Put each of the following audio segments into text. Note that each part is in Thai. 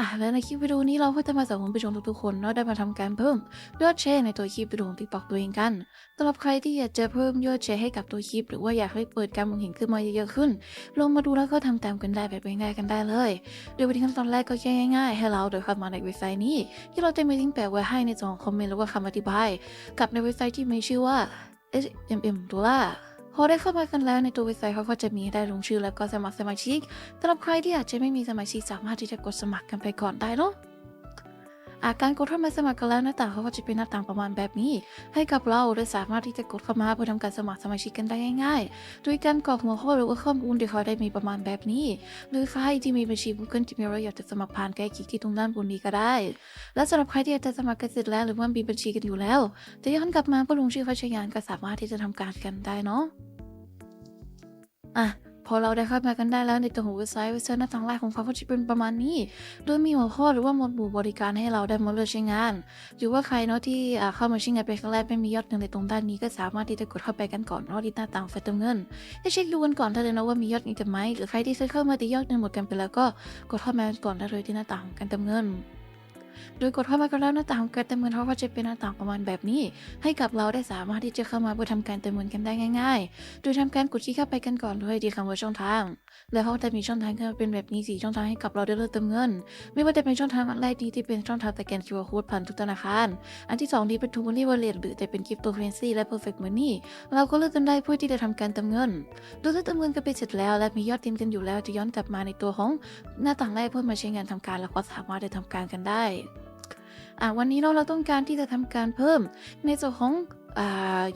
อะและในคลิปวิดีโอนี้เราก็จะมาสอนคุณผู้ชมทุกๆคนเนาะได้มาทำการเพิ่มยอดแชร์ในตัวคลิปวิดีโอของ TikTok ตัวเองกันสำหรับใครที่อยากจะเพิ่มยอดแชร์ให้กับตัวคลิป หรือว่าอยากให้เปิดการมองเห็นขึ้นมาเยอะๆขึ้น ลงมาดูแล้วก็ทำตามกันได้แบบง่ายๆกันได้เลย โดยวิธีขั้นตอนแรกก็แค่ง่ายๆ ให้เราโดยเข้ามาในเว็บไซต์นี้ ที่เราจะมีลิงก์แปะไว้ให้ในส่วนของคอมเมนต์หรือว่าคำอธิบาย กับในเว็บไซต์ที่มีชื่อว่า SMM ตัวล่า พอได้เข้ามากันแล้วในตัวเว็บไซต์เขาก็จะมีให้ได้ลงชื่อแล้วก็สมัครสมาชิกสำหรับใครที่อาจจะไม่มีสมาชิกสามารถที่จะกดสมัครกันไปก่อนได้เนาะ อาการกดเข้ามาสมัครกันแล้วหน้าต่าเขาก็จะเป็นหน้าต่างประมาณแบบนี้ ให้กับเราได้สามารถที่จะกดเข้ามาเพื่อทำการสมัครสมาชิกกันได้ง่ายๆ โดยการกรอกหัวข้อหรือว่าข้อมูลที่เขาได้มีประมาณแบบนี้ หรือใครที่มีบัญชี Google Gmail แล้วอยากจะสมัครผ่านแก้คลิกที่ตรงด้านบนนี้ก็ได้ และสำหรับใครที่อยากจะสมัครกันเสร็จแล้วหรือว่ามีบัญชีกันอยู่แล้วจะย้อนกลับมาเพื่อลงชื่อเข้าใช้งานก็สามารถที่จะทำการกันได้เนาะอะ พอเราได้เข้ามากันได้แล้วในตัวของเว็บไซต์เว็บไซต์หน้าต่างแรกของเขาก็จะเป็นประมาณนี้ โดยมีหัวข้อหรือว่าหมวดหมู่บริการให้เราได้มาเลือกใช้งาน หรือว่าใครเนาะที่อ่าเข้ามาใช้งานเป็นครั้งแรกไม่มียอดเงินในตรงด้านนี้ก็สามารถที่จะกดเข้าไปกันก่อนเนาะที่หน้าต่างไฟเติมเงินให้เช็คดูกันก่อนได้เลยนะว่ามียอดเงินกันไหมหรือใครที่เคยเข้ามาที่ยอดเงินหมดกันไปแล้วก็กดเข้ามาก่อนได้เลยที่หน้าต่างการเติมเงิน โดยกดเข้ามากันแล้วหน้าต่างของการเติมเงินเขาก็จะเป็นหน้าต่างประมาณแบบนี้ ให้กับเราได้สามารถที่จะเข้ามาเพื่อทำการเติมเงินกันได้ง่าย ๆ โดยทำการกดคลิกเข้าไปกันก่อนด้วยที่คำว่าช่องทาง แล้วเขาจะมีช่องทางเป็นแบบนี้สี่ช่องทางให้กับเราได้เลือกเติมเงิน ไม่ว่าจะเป็นช่องทางแรกนี้ที่เป็นช่องทางสแกน QR Code ผ่านทุกธนาคาร อันที่สองที่เป็น True Money Wallet หรือจะเป็น Cryptocurrency และ Perfect Money เราก็เลือกกันได้เพื่อที่จะทำการเติมเงิน โดยเลือกเติมเงินกันไปเสร็จแล้ว และมียอดเต็มกันอยู่แล้วจะย้อนกลับมาในตัวของหน้าต่างแรกเพื่อมาใช้งานทำการแล้วก็สามารถได้ทำการกันได้ วันนี้เราเราต้องการที่จะทำการเพิ่มในส่วนของอ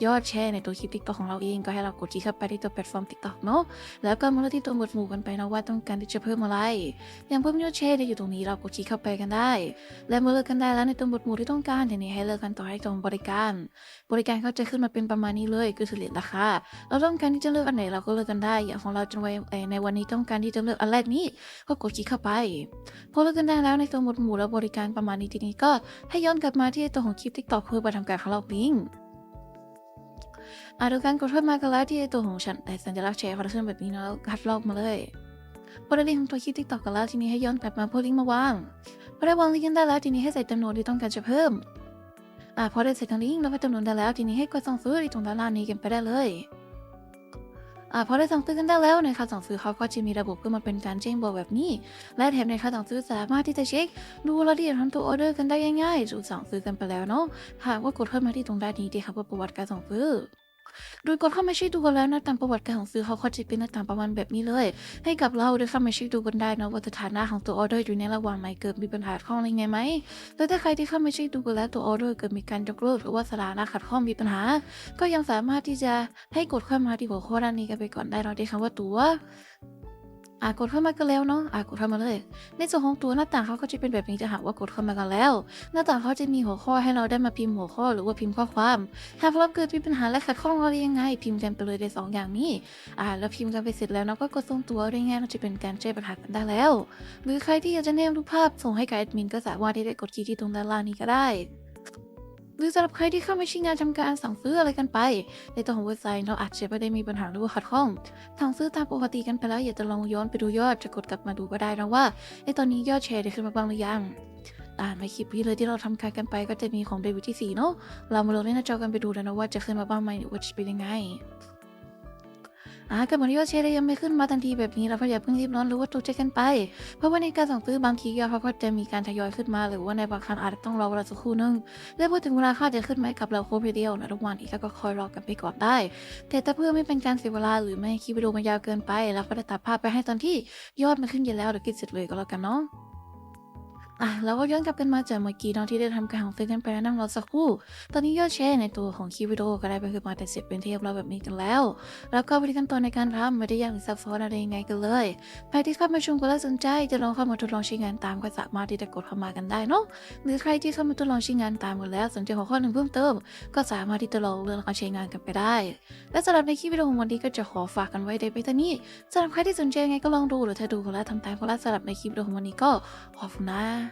ยอดแชร์ในตัวคลิป TikTok ของเราเองก็ให้เรากดที่เข้าไปที่ตัวแพลตฟอร์ม TikTok เนาะแล้วก็มาเลือกที่ตัวหมวดหมู่กันไปนะว่าต้องการที่จะเพิ่มอะไร อย่างเพิ่มยอดแชร์ได้อยู่ตรงนี้เรากดที่เข้าไปกันได้ และเมื่อเลือกกันได้แล้วในตัวหมวดหมู่ที่ต้องการทีนี้ให้เลือกกันต่อให้ตรงบริการ บริการเขาจะขึ้นมาเป็นประมาณนี้เลยคือเฉลี่ยราคาเราต้องการที่จะเลือกอันไหนเราก็เลือกกันได้ อย่างของเราจะไว้ในวันนี้ต้องการที่จะเลือกอันแรกนี้ก็กดคลิกเข้าไป พอเลือกกันได้แล้วในตัวหมวดหมู่และบริการประมาณนี้ทีนี้ก็ให้ย้อนกลับมาที่ตัวของคลิป TikTok เพื่อไปทำการของเราลิงก์อะดูการกดเข้ามากันแล้วที่ตัวของฉันแต่สัญลักษณ์แชร์เขาจะขึ้นแบบนี้เนาะแล้วคัดลอกมาเลยพอได้ลิงก์ของตัวคลิป TikTok กันแล้วทีนี้ให้ย้อนกลับมาเพื่อลิงก์มาวางพอได้วางลิงก์กันได้แล้วทีนี้ให้ใส่จำนวนที่ต้องการจะเพิ่มอะพอได้ใส่ทั้งลิงก์แล้วก็จำนวนได้แล้วทีนี้ให้กดสั่งซื้อที่ตรงด้านล่างนี้กันไปได้เลย อ่าพอได้สั่งซื้อกันได้แล้วในกาสั่งซื้อเขาก็จะมีระบบขึ้นมาเป็นการแจ้งบอกแบบนี้ และแถมในคาสั่งซื้อสามารถที่จะเช็ค ดูรายละเอียดของตัวออเดอร์กันได้ง่ายๆดูสั่งซื้อกันไปแล้วเนาะหากว่ากดเข้ามาที่ตรงด้านนี้ที่คำว่าประวัติการสั่งซื้อ โดยกดเข้ามาช็คดูกันแล้วนะต่างประวัติการของซื้อเขาเขาจะเป็นหน้าต่างประมาณแบบนี้เลย ให้กับเราได้เข้ามาช็คดูกันได้นะว่าสถานะของตัวออเดอร์อยู่ในระหว่างไหนเกิดมีปัญหาข้องอะไรไงไหมแล้วถ้าใครที่เข้ามาช็คดูกันแล้วตัวออเดอร์เกิดมีการยกเลิกหรือว่าสถานะขัดข้องมีปัญหา ก็ยังสามารถที่จะให้กดเข้ามาที่หัวข้อด้านนี้กันไปก่อนได้เราได้คำว่าตัว อ่ากดเข้ามากันแล้วเนาะอ่ากดเข้ามาเลย ในส่วนของตัวหน้าต่างเขาก็จะเป็นแบบนี้จะหากว่ากดเข้ามากันแล้ว หน้าต่างเขาจะมีหัวข้อให้เราได้มาพิมพ์หัวข้อหรือว่าพิมพ์ข้อความ หากเราเกิดมีปัญหาและขัดข้องอะไรยังไง พิมพ์กันไปเลยในสองอย่างนี้อ่าแล้วพิมพ์กันไปเสร็จแล้วเนาะก็กดส่งตัวได้ง่ายเราจะเป็นการแก้ปัญหากันได้แล้ว หรือใครที่อยากจะเนมรูปภาพส่งให้กับแอดมินก็สามารถที่ได้กดคลิกที่ตรงด้านล่างนี้ก็ได้ หรือสำหรับใครที่เข้ามาใช้งานทำการสั่งซื้ออะไรกันไป ในตัวของเว็บไซต์เราอาจจะไม่ได้มีปัญหาหรือว่าขัดข้องสั่งซื้อตามปกติกันไปแล้วอยากจะลองย้อนไปดูยอดจะกดกลับมาดูก็ได้นะว่า ในตอนนี้ยอดแชร์ได้ขึ้นมาบ้างหรือยังอ่านไปคลิปนี้เลยที่เราทำการกันไปก็จะมีของเดวิดที่4เนาะเรามาลงในหน้าจอกันไปดูแล้วนะว่าจะขึ้นมาบ้างไหมหรือว่าจะเป็นยังไง อ่ากับมันยอดแชร์ได้ยังไม่ขึ้นมาทันทีแบบนี้เราก็อย่าเพิ่งรีบร้อนหรือว่าตกใจกันไป เพราะว่าในการสั่งซื้อบางทียอดเขาก็จะมีการทยอยขึ้นมา หรือว่าในบางครั้งอาจจะต้องรอเวลาสักครู่นึงและพอถึงเวลาค่าจะขึ้นไหมกับเราโควิดเดียวนะทุกวันอีกก็คอยรอกันไปก่อนได้ แต่ถ้าเพื่อไม่เป็นการเสียเวลาหรือไม่คลิปวิดีโอมันยาวเกินไปเราก็จะตัดภาพไปให้ตอนที่ยอดมันขึ้นเยอะแล้วเดี๋ยวกินเสร็จเลยก็แล้วกันเนาะ อะเราก็ย้อนกลับกันมาจากเมื่อกี้เนาะที่ได้ทำการของซื้อกันไปแล้วนั่งรอสักครู่ ตอนนี้ยอดแชร์ในตัวของคลิปวิดีโอก็ได้ไปคือมาแต่เสร็จเป็นที่เรียบร้อยแบบนี้กันแล้ว แล้วก็วิธีขั้นตอนในการทำไม่ได้ยากหรือซับซ้อนอะไรยังไงกันเลยใครที่เข้ามาชมก็แล้วสนใจจะลองเข้ามาทดลองใช้งานตามก็สามารถที่จะกดเข้ามากันได้เนาะหรือใครที่เข้ามาทดลองใช้งานตามกันแล้ว สนใจหัวข้อหนึ่งเพิ่มเติม ก็สามารถที่จะลองเลือกเอาใช้งานกันไปได้ และสำหรับในคลิปวิดีโอของวันนี้ก็จะขอฝากกันไว้ในเพียงเท่านี้สำหรับใครที่สนใจยังไงก็ลองดูหรือถ้าดูกันแล้วทำตามก็แล้วสำหรับในคลิปวิดีโอของวันนี้ก็ขอบคุณนะ